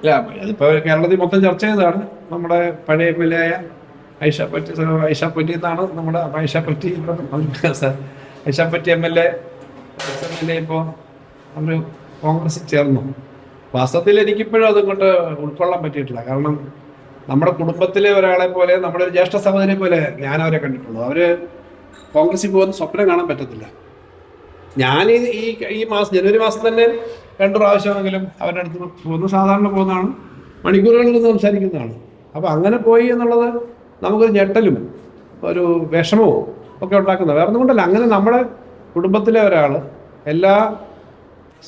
ഇല്ല ഇതിപ്പോൾ കേരളത്തിൽ മൊത്തം ചർച്ച ചെയ്തതാണ്. നമ്മുടെ പഴയ എം എൽ എ ആയ എന്നാണ് നമ്മുടെ ഐഷ പറ്റി ഐഷ പറ്റി എം എൽ എ ഇപ്പോൾ അവർ കോൺഗ്രസ് ചേർന്നു. വാസ്തവത്തിൽ എനിക്കിപ്പോഴും അതുകൊണ്ട് ഉൾക്കൊള്ളാൻ പറ്റിയിട്ടില്ല. കാരണം നമ്മുടെ കുടുംബത്തിലെ ഒരാളെ പോലെ നമ്മുടെ ഒരു ജ്യേഷ്ഠ സഹോദരിയെ പോലെ ഞാൻ അവരെ കണ്ടിട്ടുള്ളൂ. അവർ കോൺഗ്രസിൽ പോകുന്ന സ്വപ്നം കാണാൻ പറ്റത്തില്ല. ഞാൻ ഈ ഈ മാസം ജനുവരി മാസം തന്നെ രണ്ടു പ്രാവശ്യമെങ്കിലും അവരുടെ അടുത്ത് പോകുന്ന സാധാരണ പോകുന്നതാണ്. മണിക്കൂറുകളിൽ സംസാരിക്കുന്നതാണ്. അപ്പോൾ അങ്ങനെ പോയി എന്നുള്ളത് നമുക്കൊരു ഞെട്ടലും ഒരു വിഷമവും ഒക്കെ ഉണ്ടാക്കുന്നത് വേറെ ഒന്നുകൊണ്ടല്ല അങ്ങനെ നമ്മുടെ കുടുംബത്തിലെ ഒരാൾ എല്ലാ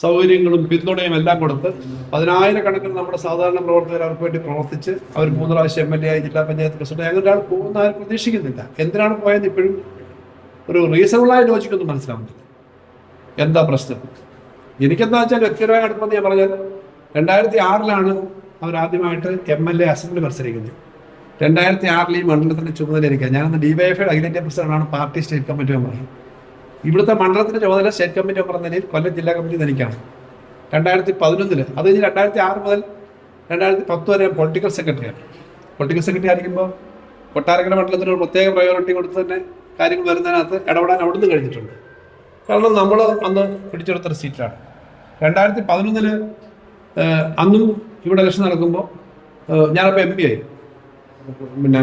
സൗകര്യങ്ങളും പിന്തുണയും എല്ലാം കൊടുത്ത് പതിനായിരക്കണക്കിന് നമ്മുടെ സാധാരണ പ്രവർത്തകർ അവർക്ക് വേണ്ടി പ്രവർത്തിച്ച് അവർ മൂന്ന് പ്രാവശ്യം എം എൽ എ ആയി ജില്ലാ പഞ്ചായത്ത് പ്രസിഡന്റ് അങ്ങനെ ഒരാൾ പോകുന്ന ആരും പ്രതീക്ഷിക്കുന്നില്ല. എന്തിനാണ് പോയത് ഇപ്പോഴും ഒരു റീസണബിളായ ലോജിക്കൊന്നും മനസ്സിലാവുന്നില്ല. എന്താ പ്രശ്നം? എനിക്കെന്താ വെച്ചാൽ വ്യക്തിപരമായ അടുപ്പം ഞാൻ പറഞ്ഞാൽ രണ്ടായിരത്തി ആറിലാണ് അവർ ആദ്യമായിട്ട് എം എൽ എ അസംബ്ലി മത്സരിക്കുന്നത്. രണ്ടായിരത്തി ആറിൽ ഈ മണ്ഡലത്തിന്റെ ചുമതല ഇരിക്കുക ഞാനന്ന് ഡിവൈഎഫ്ഐയുടെ അഖിലേന്ത്യാ പ്രസിഡന്റാണ് പാർട്ടി സ്റ്റേറ്റ് കമ്മിറ്റി മെമ്പർ. ഇവിടുത്തെ മണ്ഡലത്തിന്റെ ചുമതല സ്റ്റേറ്റ് കമ്മിറ്റി മെമ്പർ എന്ന നിലയിൽ കൊല്ലം ജില്ലാ കമ്മിറ്റി എനിക്കാണ്. രണ്ടായിരത്തി പതിനൊന്നിൽ അത് കഴിഞ്ഞ് രണ്ടായിരത്തി ആറ് മുതൽ രണ്ടായിരത്തി പത്ത് വരെ പൊളിറ്റിക്കൽ സെക്രട്ടറിയാണ് പൊളിറ്റിക്കൽ സെക്രട്ടറി ആയിരിക്കുമ്പോൾ കൊട്ടാരക്കര മണ്ഡലത്തിന് ഒരു പ്രത്യേക പ്രയോറിറ്റി കൊടുത്ത് തന്നെ കാര്യങ്ങൾ വരുന്നതിനകത്ത് ഇടപെടാൻ അവിടുന്ന് കഴിഞ്ഞിട്ടുണ്ട്. കാരണം നമ്മൾ അന്ന് പിടിച്ചെടുത്തൊരു സീറ്റാണ് രണ്ടായിരത്തി പതിനൊന്നിൽ അന്നും ഇവിടെ ഇലക്ഷൻ നടക്കുമ്പോൾ ഞാനപ്പോൾ എം പി ആയി. പിന്നെ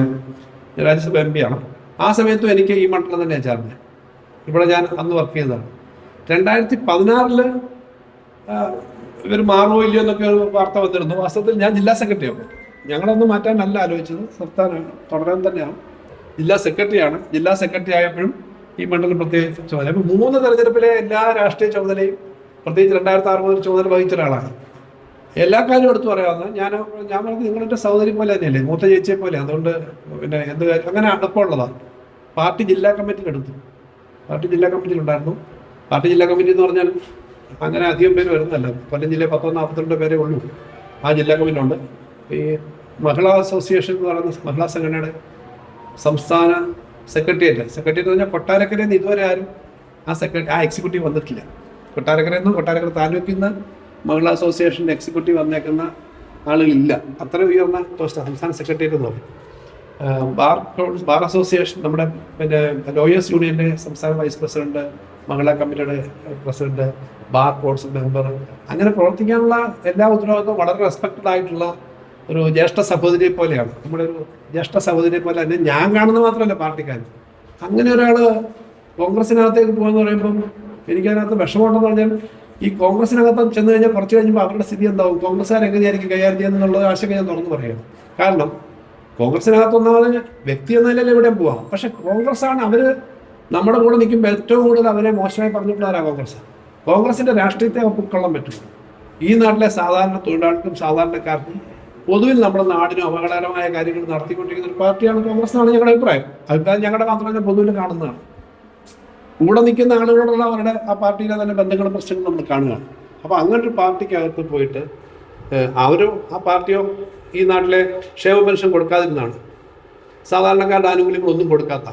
രാജ്യസഭ എം പി ആണ്. ആ സമയത്തും എനിക്ക് ഈ മണ്ഡലം തന്നെയാണ് ചേർന്നത് ഇവിടെ ഞാൻ അന്ന് വർക്ക് ചെയ്തതാണ്. രണ്ടായിരത്തി പതിനാറിൽ ഇവർ മാറുമോ ഇല്ലയോ എന്നൊക്കെ ഒരു വാർത്ത വന്നിരുന്നു. വാസ്തവത്തിൽ ഞാൻ ജില്ലാ സെക്രട്ടറി ആവും ഞങ്ങളൊന്നും മാറ്റാനല്ല ആലോചിച്ചത് സംസ്ഥാനം തുടരാൻ തന്നെയാണ്. ജില്ലാ സെക്രട്ടറിയാണ് ജില്ലാ സെക്രട്ടറി ആയപ്പോഴും ഈ മണ്ഡലം പ്രത്യേകിച്ച് ചുമതല അപ്പൊ മൂന്ന് തെരഞ്ഞെടുപ്പിലെ എല്ലാ രാഷ്ട്രീയ ചുമതലയും പ്രത്യേകിച്ച് രണ്ടായിരത്തി ആറ് മുതൽ ചുമതല വഹിച്ച ഒരാളാണ്. എല്ലാ കാര്യവും എടുത്തു പറയാവുന്ന ഞാൻ ഞാൻ പറഞ്ഞത് നിങ്ങളുടെ സഹോദരി പോലെ തന്നെയല്ലേ? മൂത്ത ചേച്ചിയെ പോലെ. അതുകൊണ്ട് പിന്നെ എന്ത് കാര്യം? അങ്ങനെ അടുപ്പമുള്ളതാണ്. പാർട്ടി ജില്ലാ കമ്മിറ്റിയിൽ എടുത്തു. പാർട്ടി ജില്ലാ കമ്മിറ്റിയിൽ ഉണ്ടായിരുന്നു. പാർട്ടി ജില്ലാ കമ്മിറ്റി എന്ന് പറഞ്ഞാൽ അങ്ങനെ അധികം പേര് വരുന്നല്ല കൊല്ലം ജില്ലയിൽ പത്തോ നാൽപ്പത്തിരണ്ട് പേരേ ഉള്ളൂ. ആ ജില്ലാ കമ്മിറ്റിയിലുണ്ട് ഈ മഹിളാ അസോസിയേഷൻ എന്ന് പറയുന്ന മഹിളാ സംഘടനയുടെ സംസ്ഥാന സെക്രട്ടേറിയറ്റ് സെക്രട്ടേറിയറ്റ് പറഞ്ഞാൽ കൊട്ടാരക്കരയിൽ നിന്ന് ഇതുവരെ ആരും ആ സെക്രട്ടറി ആ എക്സിക്യൂട്ടീവ് വന്നിട്ടില്ല. കൊട്ടാരക്കരയിൽ നിന്ന് കൊട്ടാരക്കര താലൂക്കിൽ നിന്ന് മഹിളാ അസോസിയേഷന്റെ എക്സിക്യൂട്ടീവ് വന്നേക്കുന്ന ആളുകളില്ല. അത്ര ഉയർന്ന പോസ്റ്റ് സംസ്ഥാന സെക്രട്ടേറിയറ്റ് നോക്കി. ബാർ ബാർ അസോസിയേഷൻ നമ്മുടെ പിന്നെ ലോയേഴ്സ് യൂണിയന്റെ സംസ്ഥാന വൈസ് പ്രസിഡന്റ് മഹിളാ കമ്മിറ്റിയുടെ പ്രസിഡന്റ് ബാർ കോൺസിൽ മെമ്പർ അങ്ങനെ പ്രവർത്തിക്കാനുള്ള എല്ലാ ഉത്തരവാദിത്വവും വളരെ റെസ്പെക്റ്റഡ് ആയിട്ടുള്ള ഒരു ജ്യേഷ്ഠ സഹോദരിയെ പോലെയാണ്. നമ്മുടെ ഒരു ജ്യേഷ്ഠ സഹോദരിയെ പോലെ തന്നെ ഞാൻ കാണുന്നത് മാത്രമല്ല പാർട്ടിക്കാർ അങ്ങനെ ഒരാൾ കോൺഗ്രസിനകത്തേക്ക് പോകുമെന്ന് പറയുമ്പം എനിക്കതിനകത്ത് വിഷമമുണ്ടെന്ന് പറഞ്ഞാൽ ഈ കോൺഗ്രസിനകത്ത് ചെന്ന് കഴിഞ്ഞാൽ കുറച്ച് കഴിഞ്ഞപ്പോൾ അവരുടെ സ്ഥിതി എന്താവും? കോൺഗ്രസ്സുകാർ എങ്ങനെയായിരിക്കും കൈകാര്യം ചെയ്യുന്നത് ആശങ്ക ഞാൻ തുറന്നു പറയുകയാണ്. കാരണം കോൺഗ്രസിനകത്ത് ഒന്നാമത് വ്യക്തി എന്ന നിലയിൽ എവിടെയും പോവാം. പക്ഷെ കോൺഗ്രസ് ആണ് അവർ നമ്മുടെ കൂടെ നിൽക്കുമ്പോൾ ഏറ്റവും കൂടുതൽ അവരെ മോശമായി പറഞ്ഞിട്ടുള്ളവരാ കോൺഗ്രസ് കോൺഗ്രസിന്റെ രാഷ്ട്രീയത്തെ ഉൾക്കൊള്ളാൻ പറ്റും. ഈ നാട്ടിലെ സാധാരണ തൊഴിലാളിക്കും സാധാരണക്കാർക്കും പൊതുവിൽ നമ്മുടെ നാടിനും അപകടകരമായ കാര്യങ്ങൾ നടത്തിക്കൊണ്ടിരിക്കുന്ന ഒരു പാർട്ടിയാണ് കോൺഗ്രസ് എന്നാണ് ഞങ്ങളുടെ അഭിപ്രായം. അഭിപ്രായം ഞങ്ങളുടെ മാത്രമല്ല പൊതുവിൽ കാണുന്നതാണ്. കൂടെ നിൽക്കുന്ന ആളുകളോടുള്ള അവരുടെ ആ പാർട്ടിയിലെ തന്നെ ബന്ധങ്ങളും പ്രശ്നങ്ങളും നമ്മൾ കാണുകയാണ്. അപ്പോൾ അങ്ങനൊരു പാർട്ടിക്കകത്ത് പോയിട്ട് അവരും ആ പാർട്ടിയോ ഈ നാട്ടിലെ ക്ഷേമ പെൻഷൻ കൊടുക്കാതിരുന്നാണ് സാധാരണക്കാരുടെ ആനുകൂല്യങ്ങളൊന്നും കൊടുക്കാത്ത.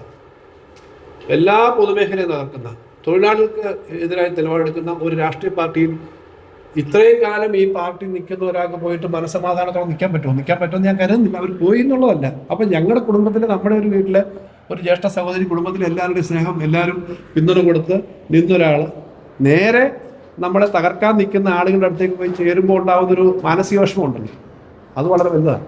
എല്ലാ പൊതുമേഖലയും തകർക്കുന്ന. തൊഴിലാളികൾക്ക് എതിരായി നിലപാടെടുക്കുന്ന ഒരു രാഷ്ട്രീയ പാർട്ടിയിൽ ഇത്രയും കാലം ഈ പാർട്ടി നിൽക്കുന്ന ഒരാൾക്ക് പോയിട്ട് മനസ്സമാധാനത്തോടെ നിൽക്കാൻ പറ്റുമോ? നിൽക്കാൻ പറ്റുമെന്ന് ഞാൻ കരുതുന്നില്ല. അവർ പോയി എന്നുള്ളതല്ല. അപ്പം ഞങ്ങളുടെ കുടുംബത്തിൽ നമ്മുടെ ഒരു വീട്ടിലെ ഒരു ജ്യേഷ്ഠ സഹോദരി കുടുംബത്തിൽ എല്ലാവരുടെയും സ്നേഹം എല്ലാവരും പിന്തുണ കൊടുത്ത് നിന്നൊരാൾ നേരെ നമ്മളെ തകർക്കാൻ നിൽക്കുന്ന ആളുകളുടെ അടുത്തേക്ക് പോയി ചേരുമ്പോൾ ഉണ്ടാകുന്നൊരു മാനസിക വിഷമം ഉണ്ടല്ലോ അത് വളരെ വലുതാണ്.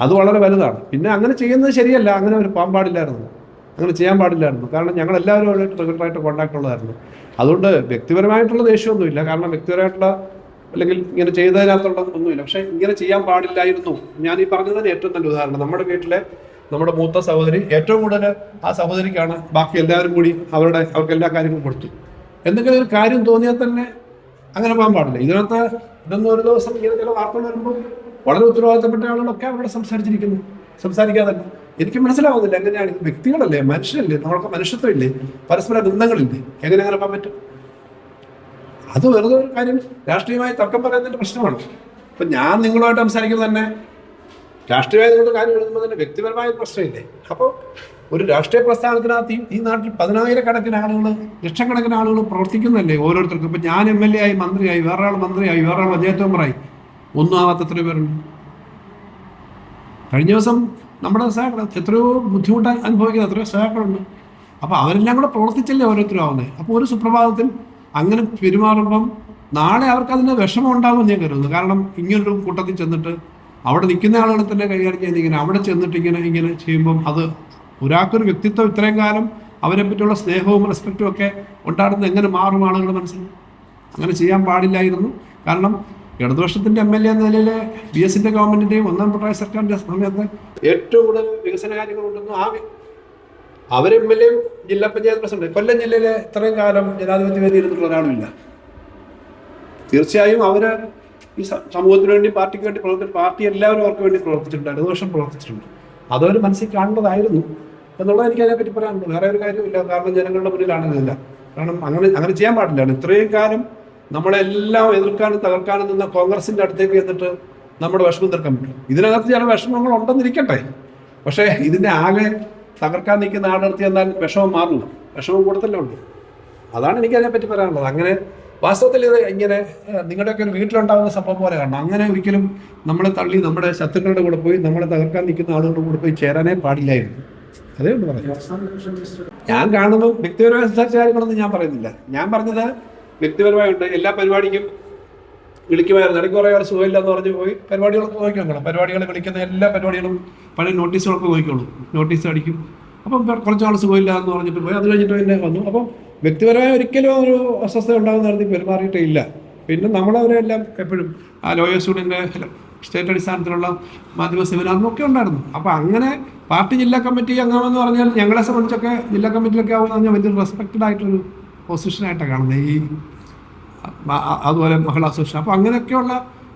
അത് വളരെ വലുതാണ്. പിന്നെ അങ്ങനെ ചെയ്യുന്നത് ശരിയല്ല. അങ്ങനെ ഒരു പോകാൻ പാടില്ലായിരുന്നു അങ്ങനെ ചെയ്യാൻ പാടില്ലായിരുന്നു. കാരണം ഞങ്ങൾ എല്ലാവരും അവരുമായിട്ട് റെഗുലറായിട്ട് കോൺടാക്ട് ഉള്ളതായിരുന്നു. അതുകൊണ്ട് വ്യക്തിപരമായിട്ടുള്ള ദേഷ്യമൊന്നുമില്ല. കാരണം വ്യക്തിപരമായിട്ടുള്ള അല്ലെങ്കിൽ ഇങ്ങനെ ചെയ്തതിനകത്തുള്ള ഒന്നുമില്ല. പക്ഷെ ഇങ്ങനെ ചെയ്യാൻ പാടില്ലായിരുന്നു. ഞാൻ ഈ പറഞ്ഞത് ഏറ്റവും നല്ല ഉദാഹരണം. നമ്മുടെ വീട്ടിലെ നമ്മുടെ മൂത്ത സഹോദരി ഏറ്റവും കൂടുതൽ ആ സഹോദരിക്കാണ് ബാക്കി എല്ലാവരും കൂടി അവരുടെ അവർക്ക് എല്ലാ കാര്യങ്ങളും കൊടുത്തു. എന്തെങ്കിലും ഒരു കാര്യം തോന്നിയാൽ തന്നെ അങ്ങനെ പോകാൻ പാടില്ല. ഇതിനകത്ത് ഇതൊന്നും ഒരു ദിവസം ഇങ്ങനെ ചില വാർത്തകൾ വരുമ്പോൾ വളരെ ഉത്തരവാദിത്തപ്പെട്ട ആളുകളൊക്കെ അവിടെ സംസാരിച്ചിരിക്കുന്നു. സംസാരിക്കാതെ എനിക്ക് മനസ്സിലാവുന്നില്ല. എങ്ങനെയാണ്? വ്യക്തികളല്ലേ? മനുഷ്യരല്ലേ? നമ്മൾക്ക് മനുഷ്യത്വമില്ലേ? പരസ്പര ബന്ധങ്ങളില്ലേ? എങ്ങനെ അങ്ങനെ പോകാൻ പറ്റും? അത് വെറുതെ ഒരു കാര്യം രാഷ്ട്രീയമായി തർക്കം പറയുന്നതിന്റെ പ്രശ്നമാണ്. ഇപ്പൊ ഞാൻ നിങ്ങളുമായിട്ട് സംസാരിക്കുന്നത് തന്നെ രാഷ്ട്രീയമായതുകൊണ്ട് കാര്യം എഴുതുമ്പോൾ തന്നെ വ്യക്തിപരമായ പ്രശ്നമില്ലേ? അപ്പോൾ ഒരു രാഷ്ട്രീയ പ്രസ്ഥാനത്തിനകത്ത് ഈ- നാട്ടിൽ പതിനായിരക്കണക്കിന് ആളുകൾ ലക്ഷക്കണക്കിന് ആളുകൾ പ്രവർത്തിക്കുന്നതല്ലേ ഓരോരുത്തർക്കും? ഇപ്പം ഞാൻ എം എൽ എ ആയി മന്ത്രിയായി വേറൊരാൾ മന്ത്രിയായി വേറൊരാൾ പഞ്ചായത്ത് മെമ്പറായി. ഒന്നും ആവാത്ത എത്ര പേരുണ്ട്. കഴിഞ്ഞ ദിവസം നമ്മുടെ സഹാക്കൾ എത്രയോ ബുദ്ധിമുട്ട് അനുഭവിക്കുന്ന എത്രയോ സഹാക്കളുണ്ട് അപ്പോൾ അവരെല്ലാം കൂടെ പ്രവർത്തിച്ചല്ലേ ഓരോരുത്തരും ആവുന്നത് അപ്പോൾ ഒരു സുപ്രഭാതത്തിൽ അങ്ങനെ പെരുമാറുമ്പം നാളെ അവർക്ക് അതിന്റെ വിഷമം ഉണ്ടാകുമെന്ന് ഞാൻ കരുതുന്നു. കാരണം ഇങ്ങനൊരു കൂട്ടത്തിൽ ചെന്നിട്ട് അവിടെ നിൽക്കുന്ന ആളുകളെ തന്നെ കൈകാര്യം ചെയ്യുന്ന ഇങ്ങനെ അവിടെ ചെന്നിട്ട് ഇങ്ങനെ ഇങ്ങനെ ചെയ്യുമ്പം അത് ഒരാൾക്കൊരു വ്യക്തിത്വം ഇത്രയും കാലം അവരെ പറ്റിയുള്ള സ്നേഹവും റെസ്പെക്റ്റും ഒക്കെ ഉണ്ടാകുന്നത് എങ്ങനെ മാറും ആളുകളുടെ മനസ്സിൽ? അങ്ങനെ ചെയ്യാൻ പാടില്ലായിരുന്നു. കാരണം ഇടതുപക്ഷത്തിന്റെ എം എൽ എ എന്ന നിലയിൽ ബി എസിന്റെ ഗവൺമെന്റിന്റെയും ഒന്നാം പിണറായി സർക്കാരിന്റെ സമയത്ത് ഏറ്റവും കൂടുതൽ വികസന കാര്യങ്ങൾ ഉണ്ടെന്ന് ആ അവർ എം എൽ എ ജില്ലാ പഞ്ചായത്ത് പ്രസിഡന്റ്. കൊല്ലം ജില്ലയിലെ ഇത്രയും കാലം ജനാധിപത്യ വേദി ഇരുന്നിട്ടുള്ള ഒരാളുമില്ല. തീർച്ചയായും അവർ ഈ സമൂഹത്തിന് വേണ്ടി പാർട്ടിക്ക് വേണ്ടി പ്രവർത്തി പാർട്ടി എല്ലാവരും അവർക്ക് വേണ്ടി പ്രവർത്തിച്ചിട്ടുണ്ട്. ഇടതുപക്ഷം പ്രവർത്തിച്ചിട്ടുണ്ട്. അതവർ മനസ്സിൽ കാണേണ്ടതായിരുന്നു എന്നുള്ളത് എനിക്ക് അതിനെപ്പറ്റി പറയാനുള്ളൂ വേറെ ഒരു കാര്യമില്ല കാരണം ജനങ്ങളുടെ മുന്നിലാണ് ഇതെല്ലാം കാരണം അങ്ങനെ അങ്ങനെ ചെയ്യാൻ പാടില്ല. ഇത്രയും കാലം നമ്മളെല്ലാം എതിർക്കാനും തകർക്കാനും നിന്ന കോൺഗ്രസിന്റെ അടുത്തേക്ക് എന്നിട്ട് നമ്മുടെ വിഷമം തീർക്കാൻ പറ്റും. ഇതിനകത്ത് ചില വിഷമങ്ങൾ ഉണ്ടെന്നിരിക്കട്ടെ. പക്ഷേ ഇതിന്റെ ആകെ തകർക്കാൻ നിൽക്കുന്ന ആളെടുത്ത് എന്നാൽ വിഷമം മാറില്ല വിഷമം കൂടുതലേ ഉള്ളൂ. അതാണ് എനിക്ക് അതിനെപ്പറ്റി പറയാനുള്ളത്. അങ്ങനെ വാസ്തവത്തിൽ ഇത് ഇങ്ങനെ നിങ്ങളുടെയൊക്കെ ഒരു വീട്ടിലുണ്ടാകുന്ന സംഭവം പോലെ കാണണം. അങ്ങനെ ഒരിക്കലും നമ്മളെ തള്ളി നമ്മുടെ ശത്രുക്കളുടെ കൂടെ പോയി നമ്മളെ തകർക്കാൻ നിൽക്കുന്ന ആളുകളുടെ കൂടെ പോയി ചേരാനേ പാടില്ലായിരുന്നു. അതേ ഉണ്ട് പറയാം ഞാൻ കാണുന്നു വ്യക്തിപരമായ സംസാരിച്ച കാര്യങ്ങളൊന്നും ഞാൻ പറയുന്നില്ല. ഞാൻ പറഞ്ഞത് വ്യക്തിപരമായുണ്ട് എല്ലാ പരിപാടിക്കും വിളിക്കുമായിരുന്നു. ഇടയ്ക്ക് കുറേ ആൾ സുഖമില്ല എന്ന് പറഞ്ഞ് പോയി. പരിപാടികളൊക്കെ നോക്കിക്കണം പരിപാടികൾ വിളിക്കുന്ന എല്ലാ പരിപാടികളും പഴയ നോട്ടീസുകളൊക്കെ നോക്കിക്കോളൂ നോട്ടീസ് അടിക്കും. അപ്പം കുറച്ചാൾ സുഖമില്ല എന്ന് പറഞ്ഞിട്ട് പോയി. അത് കഴിഞ്ഞിട്ട് പിന്നെ വന്നു. അപ്പം വ്യക്തിപരമായ ഒരിക്കലും ഒരു അസ്വസ്ഥത ഉണ്ടാകുന്ന തരത്തിൽ പെരുമാറിയിട്ടേ ഇല്ല. പിന്നെ നമ്മളവരെല്ലാം എപ്പോഴും ആ ലോയർ സ്റ്റുഡന്റെ സ്റ്റേറ്റ് അടിസ്ഥാനത്തിലുള്ള മാധ്യമ സെമിനാറിനും ഒക്കെ ഉണ്ടായിരുന്നു. അപ്പം അങ്ങനെ പാർട്ടി ജില്ലാ കമ്മിറ്റി അംഗമെന്ന് പറഞ്ഞാൽ ഞങ്ങളെ സംബന്ധിച്ചൊക്കെ ജില്ലാ കമ്മിറ്റിയിലൊക്കെ ആവുമെന്ന് പറഞ്ഞാൽ വലിയ റെസ്പെക്റ്റഡ് ആയിട്ടൊരു പൊസിഷനായിട്ടാണ് കാണുന്നത്. ഈ അതുപോലെ മഹിളാ അസോസിയേഷൻ അപ്പോൾ അങ്ങനെയൊക്കെയുള്ള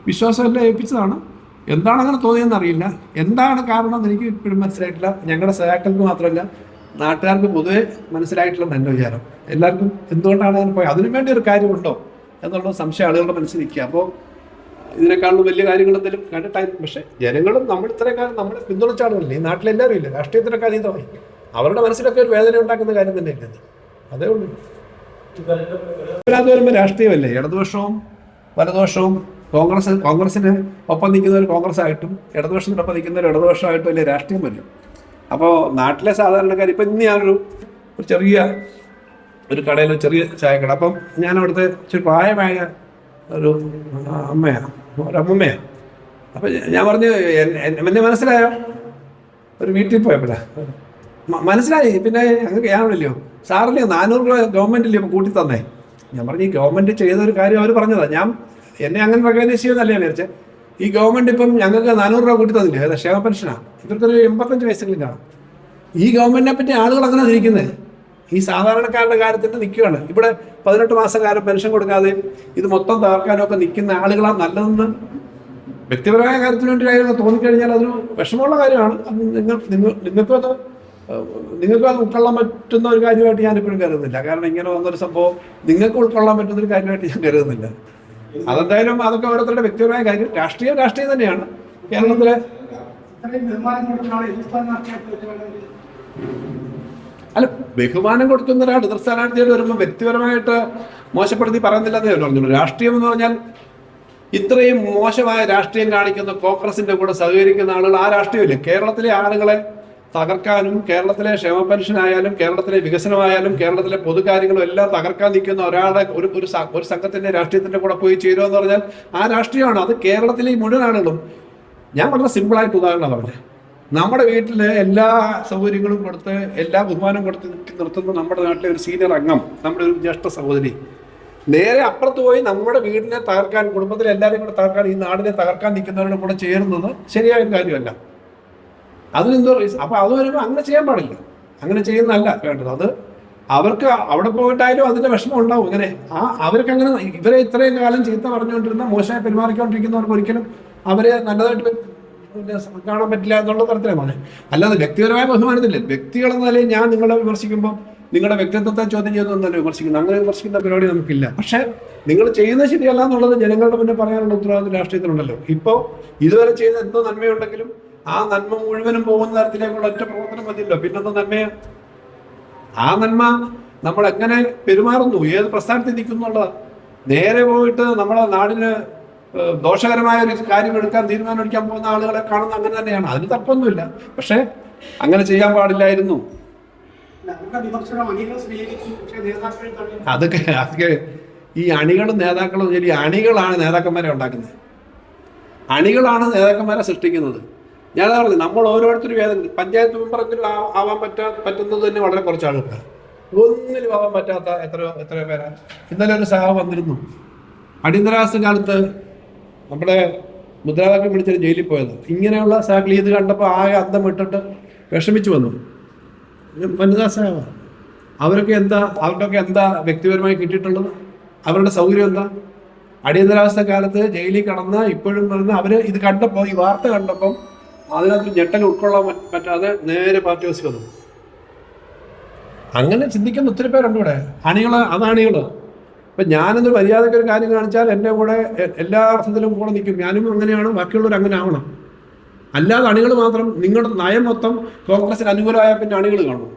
വിശ്വാസം എല്ലാം ഏൽപ്പിച്ചതാണ്. എന്താണ് അങ്ങനെ തോന്നിയെന്ന് അറിയില്ല. എന്താണ് കാരണം എന്ന് എനിക്ക് ഇപ്പോഴും മനസ്സിലായിട്ടില്ല. ഞങ്ങളുടെ സഹാക്കൾക്ക് മാത്രമല്ല നാട്ടുകാർക്ക് പൊതുവെ മനസ്സിലായിട്ടില്ലെന്ന് നല്ല വിചാരം. എല്ലാവർക്കും എന്തുകൊണ്ടാണ് അങ്ങനെ പോയത്? അതിനു വേണ്ടി ഒരു കാര്യമുണ്ടോ എന്നുള്ള സംശയം ആളുകളുടെ മനസ്സിൽ നിൽക്കുക. അപ്പോൾ ഇതിനേക്കാളും വലിയ കാര്യങ്ങൾ എന്തെങ്കിലും കണ്ടിട്ടായിരുന്നു പക്ഷേ ജനങ്ങളും നമ്മൾ ഇത്രയും കാലം നമ്മളെ പിന്തുണച്ച ആളുകളില്ല? ഈ നാട്ടിലെല്ലാവരും ഇല്ല? രാഷ്ട്രീയത്തിനൊക്കെ അതീതമായി. അവരുടെ മനസ്സിലൊക്കെ ഒരു വേദന ഉണ്ടാക്കുന്ന കാര്യം തന്നെയല്ലേ അതേ ഉള്ളൂ. ഇതിനകത്ത് വരുമ്പോൾ രാഷ്ട്രീയമല്ലേ? ഇടതുപക്ഷവും വലതുപക്ഷവും കോൺഗ്രസ് കോൺഗ്രസിന് ഒപ്പം നിൽക്കുന്നവർ കോൺഗ്രസ് ആയിട്ടും ഇടതുപക്ഷത്തിനൊപ്പം നിൽക്കുന്നവർ ഇടതുപക്ഷമായിട്ടും വലിയ രാഷ്ട്രീയം വരും. അപ്പോൾ നാട്ടിലെ സാധാരണക്കാർ ഇപ്പം ഇന്ന് ഞാനൊരു ഒരു ചെറിയ ഒരു കടയിൽ ചെറിയ ചായക്കട അപ്പം ഞാൻ അവിടുത്തെ ഇച്ചിരി പ്രായമായ ഒരു അമ്മയാണ്. ഒരു അമ്മമ്മയാണ്. അപ്പം ഞാൻ പറഞ്ഞു എന്നെ മനസ്സിലായോ? ഒരു വീട്ടിൽ പോയപ്പോഴാണ് മനസ്സിലായി? പിന്നെ ഞങ്ങൾക്ക് ഞാനല്ലോ സാറല്ലേ നാനൂറ് രൂപ ഗവൺമെന്റ് ഇപ്പൊ കൂട്ടി തന്നേ ഞാൻ പറഞ്ഞു ഈ ഗവൺമെന്റ് ചെയ്ത ഒരു കാര്യം അവർ പറഞ്ഞതാ. ഞാൻ എന്നെ അങ്ങനെ റെക്കഗ്നൈസ് ചെയ്യുന്നല്ലേ ഞാൻ ഈ ഗവൺമെന്റ് ഇപ്പം ഞങ്ങൾക്ക് നാനൂറ് രൂപ കൂട്ടി തന്നില്ലേ? അതെ ക്ഷേമ പെൻഷനാണ് ഇവർക്കൊരു എൺപത്തഞ്ച് വയസ്സെങ്കിലും കാണും. ഈ ഗവൺമെന്റിനെ പറ്റി ആളുകൾ അങ്ങനെ ഇരിക്കുന്നത് ഈ സാധാരണക്കാരുടെ കാര്യത്തിൽ നിൽക്കുകയാണ്. ഇവിടെ പതിനെട്ട് മാസക്കാരൻ പെൻഷൻ കൊടുക്കാതെ ഇത് മൊത്തം തകർക്കാനും ഒക്കെ നിൽക്കുന്ന ആളുകളാ നല്ലതെന്ന് വ്യക്തിപരമായ കാര്യത്തിന് വേണ്ടി കാര്യങ്ങൾ തോന്നിക്കഴിഞ്ഞാൽ അതൊരു വിഷമമുള്ള കാര്യമാണ്. അത് നിങ്ങൾ നിങ്ങൾ നിങ്ങൾക്കും അത് നിങ്ങൾക്കും അത് ഉൾക്കൊള്ളാൻ പറ്റുന്ന ഒരു കാര്യമായിട്ട് ഞാൻ ഇപ്പോഴും കരുതുന്നില്ല. കാരണം ഇങ്ങനെ വന്നൊരു സംഭവം നിങ്ങൾക്ക് ഉൾക്കൊള്ളാൻ പറ്റുന്ന ഒരു കാര്യമായിട്ട് ഞാൻ കരുതുന്നില്ല. അതെന്തായാലും അതൊക്കെ ഓരോരുത്തരുടെ വ്യക്തിപരമായ കാര്യം. രാഷ്ട്രീയം രാഷ്ട്രീയം തന്നെയാണ്. കേരളത്തിലെ അല്ല ബഹുമാനം കൊടുക്കുന്ന ഒരാൾ എതിർ സ്ഥാനാർത്ഥിയോട് വരുമ്പോൾ വ്യക്തിപരമായിട്ട് മോശപ്പെടുത്തി പറയുന്നില്ലെന്നേ പറഞ്ഞുള്ളൂ. രാഷ്ട്രീയം എന്ന് പറഞ്ഞാൽ ഇത്രയും മോശമായ രാഷ്ട്രീയം കാണിക്കുന്ന കോൺഗ്രസിന്റെ കൂടെ സഹകരിക്കുന്ന ആളുകൾ ആ രാഷ്ട്രീയമില്ല? കേരളത്തിലെ ആളുകളെ തകർക്കാനും കേരളത്തിലെ ക്ഷേമ പെൻഷൻ ആയാലും കേരളത്തിലെ വികസനമായാലും കേരളത്തിലെ പൊതുകാര്യങ്ങളും എല്ലാം തകർക്കാൻ നിൽക്കുന്ന ഒരാളെ ഒരു ഒരു ഒരു സംഘത്തിന്റെ രാഷ്ട്രീയത്തിന്റെ കൂടെ പോയി ചേരുക എന്ന് പറഞ്ഞാൽ ആ രാഷ്ട്രീയമാണ്. അത് കേരളത്തിലെ മുഴുവൻ ആളുകളും ഞാൻ വളരെ സിമ്പിളായിട്ട് ഉദാഹരണം പറഞ്ഞത്. നമ്മുടെ വീട്ടിലെ എല്ലാ സൗകര്യങ്ങളും കൊടുത്ത് എല്ലാ ബഹുമാനവും കൊടുത്ത് നിർത്തുന്ന നമ്മുടെ നാട്ടിലെ ഒരു സീനിയർ അംഗം നമ്മുടെ ഒരു ജ്യേഷ്ഠ സഹോദരി നേരെ അപ്പുറത്ത് പോയി നമ്മുടെ വീടിനെ തകർക്കാൻ കുടുംബത്തിലെ എല്ലാവരും കൂടെ തകർക്കാൻ ഈ നാടിനെ തകർക്കാൻ നിൽക്കുന്നവരുടെ കൂടെ ചേരുന്നത് ശരിയായ കാര്യമല്ല. അതിനെന്തോ റീസൺ അപ്പൊ അത് വരുമ്പോൾ അങ്ങനെ ചെയ്യാൻ പാടില്ല. അങ്ങനെ ചെയ്യുന്നതല്ല വേണ്ടത്. അത് അവർക്ക് അവിടെ പോയിട്ടായാലും അതിന്റെ വിഷമം ഉണ്ടാവും. ഇങ്ങനെ ആ അവർക്ക് അങ്ങനെ ഇവരെ ഇത്രയും കാലം ചീത്ത പറഞ്ഞുകൊണ്ടിരുന്ന മോശമായി പെരുമാറിക്കൊണ്ടിരിക്കുന്നവർക്ക് ഒരിക്കലും അവരെ നല്ലതായിട്ട് കാണാൻ പറ്റില്ല എന്നുള്ള തരത്തിലാണ്. അല്ലാതെ വ്യക്തിപരമായ ബഹുമാനത്തില്ല. വ്യക്തികൾ എന്ന നിലയിൽ ഞാൻ നിങ്ങളെ വിമർശിക്കുമ്പോൾ നിങ്ങളുടെ വ്യക്തിത്വത്തെ ചോദ്യം ചെയ്തൊന്നല്ല വിമർശിക്കുന്നത്. അങ്ങനെ വിമർശിക്കുന്ന പരിപാടി നമുക്കില്ല. പക്ഷെ നിങ്ങൾ ചെയ്യുന്നത് ശരിയല്ല എന്നുള്ളത് ജനങ്ങളുടെ മുന്നേ പറയാനുള്ള ഉത്തരവാദിത്വം രാഷ്ട്രീയത്തിലുണ്ടല്ലോ. ഇപ്പോൾ ഇതുവരെ ചെയ്ത എന്തോ നന്മയുണ്ടെങ്കിലും ആ നന്മ മുഴുവനും പോകുന്ന തരത്തിലേക്കുള്ള ഒറ്റ പ്രവർത്തനം മതിയല്ലോ. പിന്നെന്താ നന്മയാ ആ നന്മ നമ്മൾ എങ്ങനെ പെരുമാറുന്നു? ഏത് പ്രസ്ഥാനത്തിൽ നിൽക്കുന്നു നേരെ പോയിട്ട് നമ്മളെ നാടിന് ദോഷകരമായ ഒരു കാര്യം എടുക്കാൻ തീരുമാനം എടുക്കാൻ പോകുന്ന ആളുകളെ കാണുന്ന അങ്ങനെ തന്നെയാണ്. അതിന് തപ്പൊന്നുമില്ല പക്ഷേ അങ്ങനെ ചെയ്യാൻ പാടില്ലായിരുന്നു. അതൊക്കെ അതൊക്കെ ഈ അണികളും നേതാക്കളും ശരി അണികളാണ് നേതാക്കന്മാരെ ഉണ്ടാക്കുന്നത്. അണികളാണ് നേതാക്കന്മാരെ സൃഷ്ടിക്കുന്നത്. ഞാൻ പറഞ്ഞു നമ്മൾ ഓരോരുത്തരും വേദന പഞ്ചായത്ത് മെമ്പറെങ്കിലും ആവാൻ പറ്റാ പറ്റുന്നത് തന്നെ വളരെ കുറച്ച് ആളുകളാണ് ഒന്നിലും ആവാൻ പറ്റാത്ത എത്ര എത്ര പേരാണ് ഇന്നലെ ഒരു സഹ വന്നിരുന്നു. അടിയന്തരാവസ്ഥ കാലത്ത് നമ്മുടെ മുദ്രാവാക്യം വിളിച്ചിട്ട് ജയിലിൽ പോയത്. ഇങ്ങനെയുള്ള സാഹചര്യം ഇത് കണ്ടപ്പോൾ ആകെ അന്തം ഇട്ടിട്ട് വിഷമിച്ചു വന്നു. വനിതാ സഹ അവരൊക്കെ എന്താ അവരുടെയൊക്കെ എന്താ വ്യക്തിപരമായി കിട്ടിയിട്ടുള്ളത്? അവരുടെ സൗകര്യം എന്താ? അടിയന്തരാവസ്ഥ കാലത്ത് ജയിലിൽ കടന്ന് ഇപ്പോഴും വരുന്ന അവർ ഇത് കണ്ടപ്പോൾ ഈ വാർത്ത കണ്ടപ്പം അതിനകത്ത് ഞെട്ടൽ ഉൾക്കൊള്ളാൻ പറ്റാതെ നേരെ പാർട്ടി ഓഫീസിൽ വന്നു. അങ്ങനെ ചിന്തിക്കുന്ന ഒത്തിരി പേരുണ്ട് ഇവിടെ. അണികൾ അതാണികൾ. ഇപ്പൊ ഞാനൊന്ന് മര്യാദയ്ക്ക് ഒരു കാര്യം കാണിച്ചാൽ എന്റെ കൂടെ എല്ലാ അർത്ഥത്തിലും കൂടെ നിൽക്കും. ഞാനും അങ്ങനെയാണ് ബാക്കിയുള്ളവർ അങ്ങനെ ആവണം അല്ലാതെ അണികൾ മാത്രം നിങ്ങളുടെ നയം മൊത്തം കോൺഗ്രസിന് അനുകൂലമായ പിന്നെ അണികൾ കാണും.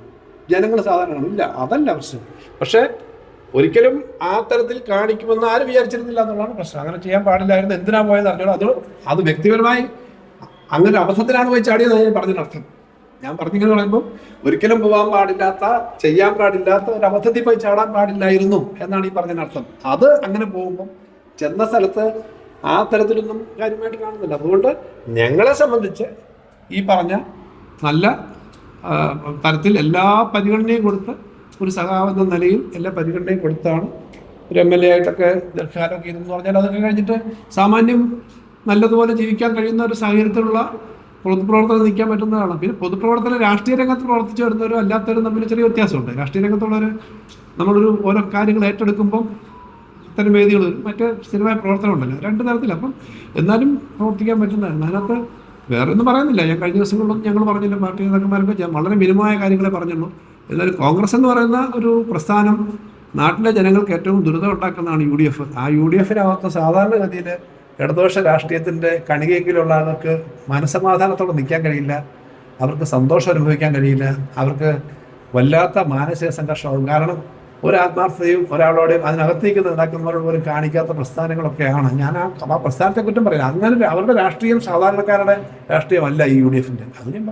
ജനങ്ങൾ സാധാരണ കാണും. ഇല്ല അതല്ല പ്രശ്നം. പക്ഷേ ഒരിക്കലും ആ തരത്തിൽ കാണിക്കുമെന്ന് ആരും വിചാരിച്ചിരുന്നില്ല എന്നുള്ളതാണ് പ്രശ്നം. അങ്ങനെ ചെയ്യാൻ പാടില്ലായിരുന്നു. എന്തിനാ പോയത് അറിഞ്ഞോളൂ അത് അത് വ്യക്തിപരമായി അങ്ങനെ അബദ്ധത്തിലാണ് പോയി ചാടിയത് ഞാൻ പറഞ്ഞതിനർത്ഥം ഞാൻ പറഞ്ഞിങ്ങനെ പറയുമ്പോൾ ഒരിക്കലും പോകാൻ പാടില്ലാത്ത ചെയ്യാൻ പാടില്ലാത്ത ഒരു അബദ്ധത്തിൽ പോയി ചാടാൻ പാടില്ലായിരുന്നു എന്നാണ് ഈ പറഞ്ഞതിനർത്ഥം. അത് അങ്ങനെ പോകുമ്പോൾ ചെന്ന സ്ഥലത്ത് ആ തരത്തിലൊന്നും കാര്യമായിട്ട് കാണുന്നില്ല. അതുകൊണ്ട് ഞങ്ങളെ സംബന്ധിച്ച് ഈ പറഞ്ഞ നല്ല തരത്തിൽ എല്ലാ പരിഗണനയും കൊടുത്ത് ഒരു സഹാവെന്ന നിലയിൽ എല്ലാ പരിഗണനയും കൊടുത്താണ്. ഒരു എം എൽ എ ആയിട്ടൊക്കെ ദീർഘകാലമൊക്കെ ഇതെന്ന് പറഞ്ഞാൽ അതൊക്കെ കഴിഞ്ഞിട്ട് സാമാന്യം നല്ലതുപോലെ ജീവിക്കാൻ കഴിയുന്ന ഒരു സാഹചര്യത്തിലുള്ള പൊതുപ്രവർത്തനം നിൽക്കാൻ പറ്റുന്നതാണ്. പിന്നെ പൊതുപ്രവർത്തനം രാഷ്ട്രീയ രംഗത്ത് പ്രവർത്തിച്ചു വരുന്നവരും അല്ലാത്തവരും തമ്മിൽ ചെറിയ വ്യത്യാസമുണ്ട്. രാഷ്ട്രീയ രംഗത്തുള്ളവർ നമ്മളൊരു ഓരോ കാര്യങ്ങൾ ഏറ്റെടുക്കുമ്പം ഇത്തരം വേദികൾ മറ്റ് സ്ഥിരമായ പ്രവർത്തനം ഉണ്ടല്ലോ രണ്ട് തരത്തില്ല അപ്പം എന്നാലും പ്രവർത്തിക്കാൻ പറ്റുന്നതായിരുന്നു അതിനകത്ത് വേറെ ഒന്നും പറയുന്നില്ല ഞാൻ കഴിഞ്ഞ ദിവസങ്ങളിലൊന്നും ഞങ്ങൾ പറഞ്ഞില്ല. പാർട്ടി നേതാക്കന്മാരൊക്കെ ഞാൻ വളരെ മിനിമമായ കാര്യങ്ങളെ പറഞ്ഞുള്ളൂ. എന്നാലും കോൺഗ്രസ് എന്ന് പറയുന്ന ഒരു പ്രസ്ഥാനം നാട്ടിലെ ജനങ്ങൾക്ക് ഏറ്റവും ദുരിതം ഉണ്ടാക്കുന്നതാണ് യു ഡി എഫ്. ആ യു ഡി എഫിനകത്ത് സാധാരണഗതിയിൽ ഇടതുപക്ഷ രാഷ്ട്രീയത്തിന്റെ കണികയെങ്കിലുള്ള ആൾക്ക് മനസമാധാനത്തോടെ നിൽക്കാൻ കഴിയില്ല. അവർക്ക് സന്തോഷം അനുഭവിക്കാൻ കഴിയില്ല. അവർക്ക് വല്ലാത്ത മാനസിക സംഘർഷമാകും. കാരണം ഒരു ആത്മാർത്ഥതയും ഒരാളോടെയും അതിനകത്തേക്ക് നേതാക്കന്മാരോട് പോലും കാണിക്കാത്ത പ്രസ്ഥാനങ്ങളൊക്കെയാണ്. ഞാൻ ആ പ്രസ്ഥാനത്തെ കുറ്റം പറയാം അങ്ങനെ അവരുടെ രാഷ്ട്രീയം സാധാരണക്കാരുടെ രാഷ്ട്രീയമല്ല ഈ യു ഡി എഫിന്റെ. അത് ഞാൻ